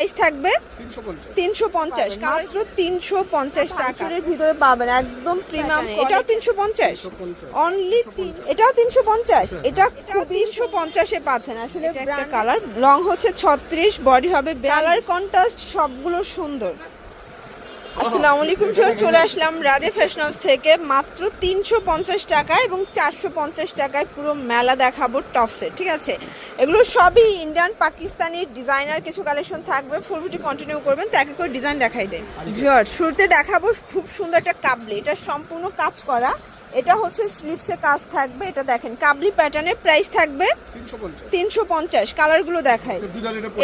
Price থাকবে তিনশো পঞ্চাশ। মাত্র তিনশো পঞ্চাশ টাকার ভিতরে পাবেন একদম প্রিমিয়াম এটাও তিনশো পঞ্চাশ। অনলি এটাও তিনশো পঞ্চাশ। এটা তিনশো পঞ্চাশে পাচ্ছেন। আসলে কালার লং হচ্ছে ছত্রিশ বডি হবে কালার কন্ট্রাস্ট সবগুলো সুন্দর। আসসালামু আলাইকুম স্যার চলে আসলাম রাজে ফ্যাশন হাউস থেকে। মাত্র তিনশো পঞ্চাশ টাকা এবং চারশো পঞ্চাশ টাকায় পুরো মেলা দেখাবো টপসের ঠিক আছে? এগুলো সবই ইন্ডিয়ান পাকিস্তানি ডিজাইনার কিছু কালেকশন থাকবে। ফুল ভিডিও কন্টিনিউ করবেন, তো এক করে ডিজাইন দেখাই দেয়। ভিউয়ার শুরুতে দেখাবো খুব সুন্দর একটা কাবলি। এটা সম্পূর্ণ কাজ করা। এটা হচ্ছে স্লিপসে কাজ থাকবে এটা দেখেন। কাবলি প্যাটার্নের প্রাইস থাকবে তিনশো পঞ্চাশ। কালারগুলো দেখায়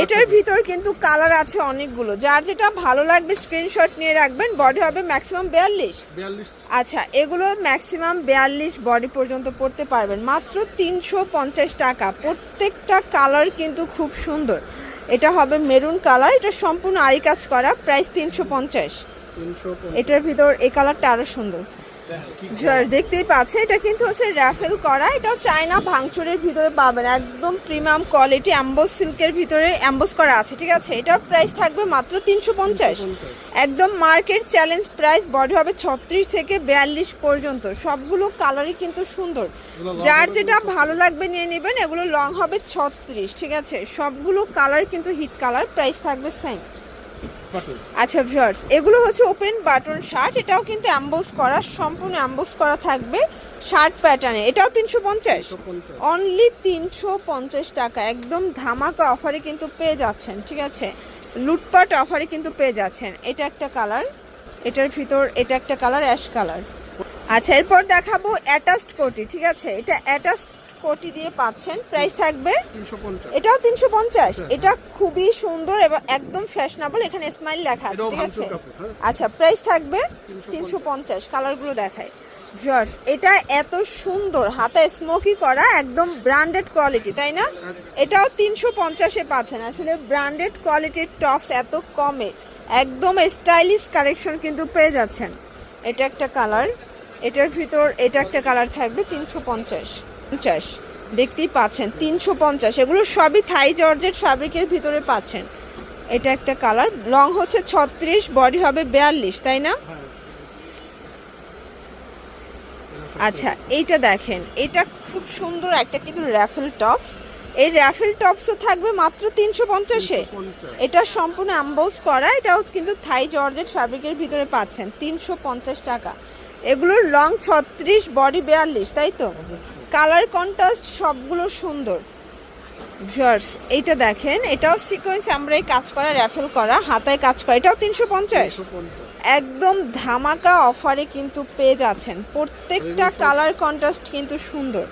এটার ভিতর কিন্তু কালার আছে অনেকগুলো। যার যেটা ভালো লাগবে স্ক্রিনশট নিয়ে রাখবেন বডি হবে ম্যাক্সিমাম বিয়াল্লিশ। আচ্ছা এগুলো ম্যাক্সিমাম বিয়াল্লিশ বডি পর্যন্ত পড়তে পারবেন। মাত্র তিনশো পঞ্চাশ টাকা। প্রত্যেকটা কালার কিন্তু খুব সুন্দর। এটা হবে মেরুন কালার এটা সম্পূর্ণ আড়ি কাজ করা প্রাইস তিনশো পঞ্চাশ। এটার ভিতর এই কালারটা আরও সুন্দর। দেখতেই পাচ্ছেন, এটা কিন্তু হচ্ছে র্যাফেল করা। এটাও চায়না ভাঙচুরের ভিতরে পাবেন। একদম প্রিমিয়াম কোয়ালিটি অ্যাম্বোস সিল্কের ভিতরে অ্যাম্বোস করা আছে, ঠিক আছে? এটার প্রাইস থাকবে মাত্র তিনশো পঞ্চাশ। একদম মার্কেট চ্যালেঞ্জ প্রাইস বডি হবে ছত্রিশ থেকে বিয়াল্লিশ পর্যন্ত। সবগুলো কালারই কিন্তু সুন্দর। যার যেটা ভালো লাগবে নিয়ে নেবেন, এগুলো লং হবে ছত্রিশ, ঠিক আছে? সবগুলো কালার কিন্তু হিট কালার প্রাইস থাকবে সেম আচ্ছা ভিউয়ার্স এগুলো হচ্ছে ওপেন বাটন শার্ট এটাও কিন্তু অ্যাম্বোস করা সম্পূর্ণ অ্যাম্বোস করা থাকবে শার্ট প্যাটার্নে এটাও তিনশো পঞ্চাশ? তিনশো পঞ্চাশ। অনলি তিনশো পঞ্চাশ টাকা। একদম ধামাকা অফারে কিন্তু পেয়ে যাচ্ছেন ঠিক আছে? লুটপাট অফারে কিন্তু পেয়ে যাচ্ছেন। এটা একটা কালার এটার ভিতর এটা একটা কালার অ্যাশ কালার আচ্ছা এরপর দেখাবো অ্যাটাচড কোটি ঠিক আছে? এটা অ্যাটাচড কোটি দিয়ে পাচ্ছেন। প্রাইস থাকবে? এটাও তিনশো পঞ্চাশ। এটা খুবই সুন্দর এবং একদম ফ্যাশনেবল এখানে স্মাইল লেখা আছে ঠিক আছে? হ্যাঁ। আচ্ছা প্রাইস থাকবে তিনশো পঞ্চাশ। কালারগুলো দেখায় ভিউয়ার্স এটা এত সুন্দর। হাতে স্মোকি করা একদম ব্র্যান্ডেড কোয়ালিটি তাই না? এটাও তিনশো পঞ্চাশে পাচ্ছেন। আসলে ব্র্যান্ডেড কোয়ালিটির টপস এত কমে একদম স্টাইলিশ কালেকশন কিন্তু পেয়ে যাচ্ছেন। এটা একটা কালার এটার ভিতর এটা একটা কালার থাকবে তিনশো পঞ্চাশ। পঞ্চাশ। দেখতেই পাচ্ছেন তিনশো পঞ্চাশ। এগুলো সবই থাই জর্জেট ফ্যাব্রিকের ভিতরে পাচ্ছেন। এটা একটা কালার লং হচ্ছে ছত্রিশ বডি হবে বিয়াল্লিশ তাই না? আচ্ছা এইটা দেখেন এটা খুব সুন্দর একটা কিন্তু র্যাফেল টপস এই র্যাফেল টপসও থাকবে মাত্র তিনশো পঞ্চাশে। এটা সম্পূর্ণ অ্যাম্বোজ করা এটাও কিন্তু থাই জর্জেট ফ্যাব্রিকের ভিতরে পাচ্ছেন তিনশো পঞ্চাশ টাকা। এগুলোর লং ছত্রিশ বডি বিয়াল্লিশ তাই তো? কালার কন্ট্রাস্ট সবগুলো সুন্দর। ভিউয়ার্স এইটা দেখেন এটাও সিকোয়েন্স আমরা এই কাজ করা র্যাফেল করা হাতায় কাজ করা এটাও তিনশো পঞ্চাশ। একদম ধামাকা অফারে কিন্তু পেয়ে যাচ্ছেন। প্রত্যেকটা কালার কন্ট্রাস্ট কিন্তু সুন্দর।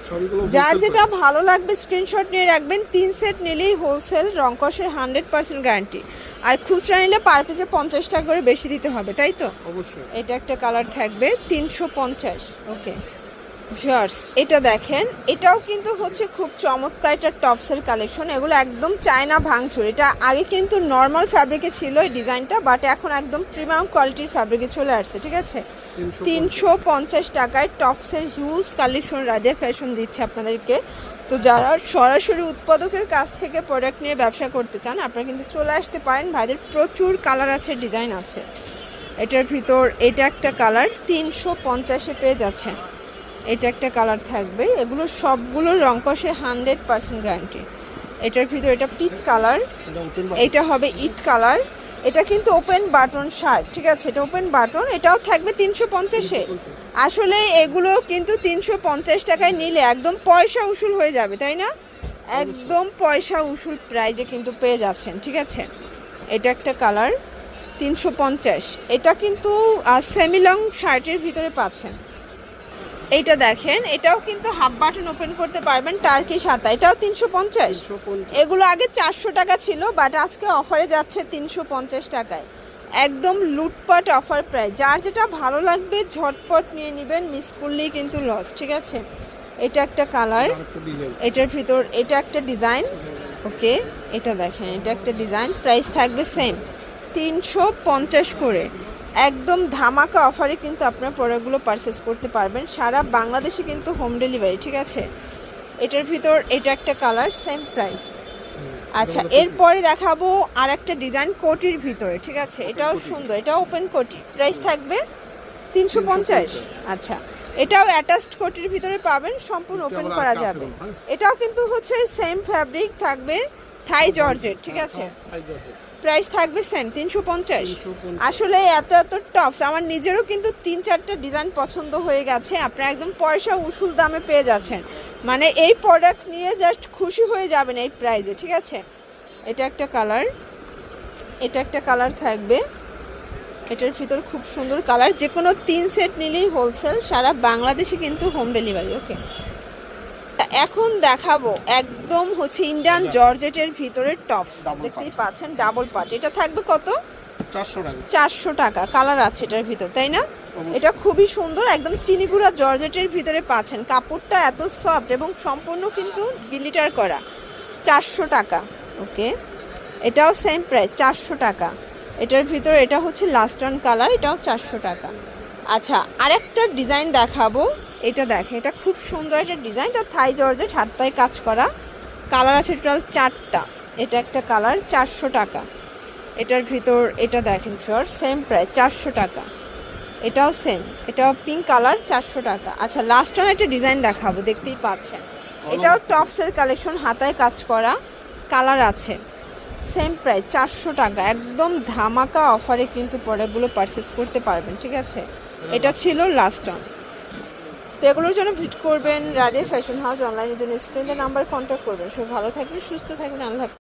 যার যেটা ভালো লাগবে স্ক্রিনশট নিয়ে রাখবেন তিন সেট নিলেই হোলসেল রংকসের হান্ড্রেড পার্সেন্ট গ্যারান্টি আর খুচরা নিলে পার পিসে পঞ্চাশ টাকা করে বেশি দিতে হবে তাই তো? অবশ্যই। এটা একটা কালার থাকবে তিনশো পঞ্চাশ ওকে ভিউয়ার্স এটা দেখেন এটাও কিন্তু হচ্ছে খুব চমৎকার একটা টপসের কালেকশন এগুলো একদম চায়না ভাঙচুর। এটা আগে কিন্তু নর্মাল ফ্যাব্রিকে ছিল এই ডিজাইনটা বাট এখন একদম প্রিমিয়াম কোয়ালিটির ফ্যাব্রিকে চলে আসছে ঠিক আছে? তিনশো পঞ্চাশ। টাকায় টপসের হিউজ কালেকশন রাজা ফ্যাশন দিচ্ছে আপনাদেরকে। তো যারা সরাসরি উৎপাদকের কাছ থেকে প্রোডাক্ট নিয়ে ব্যবসা করতে চান আপনারা কিন্তু চলে আসতে পারেন। ভাইদের প্রচুর কালার আছে ডিজাইন আছে। এটার ভিতর এটা একটা কালার তিনশো পঞ্চাশে পেয়ে যাচ্ছেন। এটা একটা কালার থাকবে। এগুলো সবগুলো রংকসের হান্ড্রেড পার্সেন্ট গ্যারান্টি। এটার ভিতর এটা পিক কালার, এটা হবে ইট কালার। এটা কিন্তু ওপেন বাটন শার্ট, ঠিক আছে? এটা ওপেন বাটন, এটাও থাকবে তিনশো পঞ্চাশে। আসলে এগুলো কিন্তু তিনশো পঞ্চাশ টাকায় নিলে একদম পয়সা উসুল হয়ে যাবে, তাই না? একদম পয়সা উসুল প্রাইজে কিন্তু পেয়ে যাচ্ছেন, ঠিক আছে? এটা একটা কালার, তিনশো পঞ্চাশ। এটা কিন্তু সেমিলং শার্টের ভিতরে পাচ্ছেন। এইটা দেখেন এটাও কিন্তু হাফ বাটন ওপেন করতে পারবেন টার্কি সাতা এটাও তিনশো পঞ্চাশ। এগুলো আগে চারশো টাকা ছিল বাট আজকে অফারে যাচ্ছে তিনশো পঞ্চাশ টাকায়। একদম লুটপাট অফার প্রাইস যার যেটা ভালো লাগবে ঝটপট নিয়ে নেবেন মিস করলেই কিন্তু লস ঠিক আছে? এটা একটা কালার এটার ভিতর এটা একটা ডিজাইন ওকে এটা দেখেন এটা একটা ডিজাইন প্রাইস থাকবে সেম তিনশো পঞ্চাশ করে। একদম ধামাকা অফারে কিন্তু আপনার প্রোডাক্টগুলো পারচেস করতে পারবেন। সারা বাংলাদেশে কিন্তু হোম ডেলিভারি ঠিক আছে? এটার ভিতর এটা একটা কালার সেম প্রাইস আচ্ছা এরপরে দেখাবো আর একটা ডিজাইন কোটির ভিতরে ঠিক আছে? এটাও সুন্দর এটাও ওপেন কোটি। প্রাইস থাকবে তিনশো পঞ্চাশ। আচ্ছা এটাও অ্যাটাচড কোটির ভিতরে পাবেন সম্পূর্ণ ওপেন করা যাবে। হ্যাঁ। এটাও কিন্তু হচ্ছে সেম ফ্যাব্রিক থাকবে থাই জর্জেট ঠিক আছে? হাই জর্জেট প্রাইস থাকবে সেম তিনশো পঞ্চাশ। আসলে এত এত টপস আমার নিজেরও কিন্তু তিন চারটা ডিজাইন পছন্দ হয়ে গেছে আপনারা একদম পয়সা উসুল দামে পেয়ে যাচ্ছেন। মানে এই প্রোডাক্ট নিয়ে জাস্ট খুশি হয়ে যাবেন এই প্রাইজে ঠিক আছে? এটা একটা কালার এটা একটা কালার থাকবে। এটার ভিতর খুব সুন্দর কালার যে কোনো তিন সেট নিলেই হোলসেল সারা বাংলাদেশে কিন্তু হোম ডেলিভারি ওকে এখন দেখাবো একদম হচ্ছে ইন্ডিয়ান জর্জেটের ভিতরে টপস দেখতেই পাচ্ছেন ডাবল পার্ট এটা থাকবে কত? চারশো টাকা। কালার আছে এটার ভিতর তাই না? এটা খুবই সুন্দর একদম চিনিগুড়া জর্জেটের ভিতরে পাচ্ছেন। কাপড়টা এত সফট এবং সম্পূর্ণ কিন্তু গিলিটার করা। চারশো টাকা ওকে? এটাও সেম প্রাইস চারশো টাকা। এটার ভিতর এটা হচ্ছে লাস্ট অন কালার এটাও চারশো টাকা। আচ্ছা আরেকটা ডিজাইন দেখাবো। এটা দেখেন এটা খুব সুন্দর একটা ডিজাইন এটা থাই জর্জেট হাতটায় কাজ করা। কালার আছে টোটাল চারটা। এটা একটা কালার চারশো টাকা। এটার ভিতর এটা দেখেন ফিওর সেম প্রাইস চারশো টাকা। এটাও সেম এটাও পিঙ্ক কালার চারশো টাকা। আচ্ছা লাস্ট ওয়ান একটা ডিজাইন দেখাবো দেখতেই পাচ্ছেন। এটাও টপসের কালেকশন হাতায় কাজ করা। কালার আছে। সেম প্রাইস চারশো টাকা। একদম ধামাকা অফারে কিন্তু প্রোডাক্টগুলো পারচেস করতে পারবেন ঠিক আছে? এটা ছিল লাস্ট ওয়ান তো এগুলোর জন্য ভিট করবেন রাধে ফ্যাশন হাউস অনলাইনের জন্য স্ক্রিনে নাম্বার কন্ট্যাক্ট করবেন সব ভালো থাকবেন, সুস্থ থাকবেন, আল্লাহ।